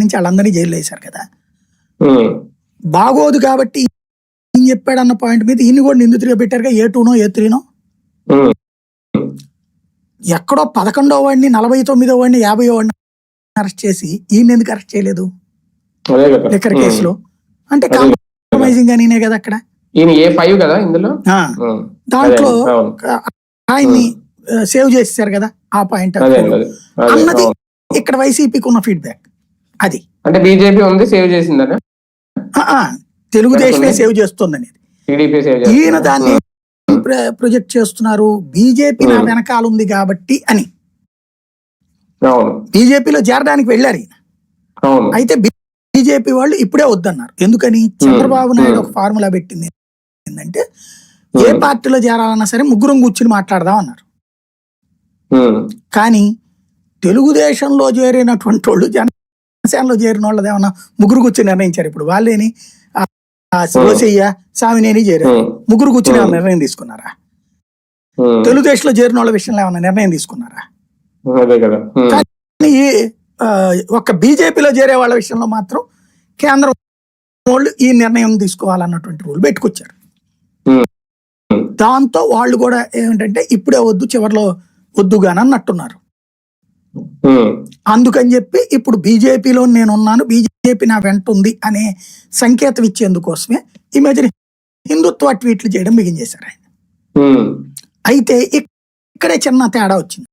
నుంచి వాళ్ళందరినీ జైల్లో వేశారు కదా. బాగోదు కాబట్టి ఈయన చెప్పాడు అన్న పాయింట్ మీద ఈయన కూడా నిందితుడిగా పెట్టారుగా ఏ టూనో ఏ త్రీనో. ఎక్కడో పదకొండో వాడిని నలభై తొమ్మిదో వాడిని యాభై వాడిని అరెస్ట్ చేసి ఈయన ఎందుకు అరెస్ట్ చేయలేదు? లిక్కర్ ఉమ్, కేసులో. అంటే. కాంప్రమైజింగ్ గానే కదా అక్కడ. ఈయన ఏ ఫైవ్ కదా ఇందులో? ఆ, ఉమ్, దాంట్లో. ఆయన్ని సేవ్ చేసేసారు కదా ఆ పాయింట్. అన్నది. ఇక్కడ వైసీపీకి ఉన్న ఫీడ్బ్యాక్. అది. అంటే బీజేపీ ఉంది సేవ్ చేసిందనే తెలుగుదేశమే. సేవ్ చేస్తుంది అనేది టీడీపీ సేవ్ ఈయన? దాన్ని ప్రొజెక్ట్ చేస్తున్నారు. బీజేపీ నా. వెనకాల ఉంది కాబట్టి అని. బీజేపీలో చేరడానికి వెళ్ళారు ఈయన. అయితే బీజేపీ వాళ్ళు ఇప్పుడే వద్దన్నారు. ఎందుకని? చంద్రబాబు నాయుడు. ఒక ఫార్ములా పెట్టింది. ఏంటంటే ఏ పార్టీలో చేరాలన్నా సరే ముగ్గురం కూర్చుని మాట్లాడదాం అన్నారు. కానీ తెలుగుదేశంలో చేరినటువంటి వాళ్ళు జనసేనలో చేరిన వాళ్ళది ఏమన్నా ముగ్గురు కూర్చొని నిర్ణయించారు. ఇప్పుడు వాళ్ళేని శివసయ్య సామినేని చేరారు. ముగ్గురు కూర్చుని. ఏమన్నా నిర్ణయం తీసుకున్నారా? తెలుగుదేశంలో చేరిన వాళ్ళ విషయంలో ఏమన్నా నిర్ణయం తీసుకున్నారా? కానీ ఒక్క బీజేపీలో చేరే వాళ్ళ విషయంలో మాత్రం కేంద్రం వాళ్ళు ఈ నిర్ణయం తీసుకోవాలన్నటువంటి రూల్ పెట్టుకొచ్చారు. దాంతో వాళ్ళు కూడా ఏమిటంటే ఇప్పుడే వద్దు చివరిలో వద్దుగాని అన్నట్టున్నారు ఉమ్, అందుకని చెప్పి ఇప్పుడు బీజేపీలో నేను ఉన్నాను బీజేపీ నా వెంట ఉంది అనే సంకేతం ఇచ్చేందుకోసమే ఈ మధ్యన హిందుత్వ ట్వీట్లు చేయడం బిగించేశారు ఆయన. అయితే ఇక్- ఇక్కడే చిన్న తేడా వచ్చింది.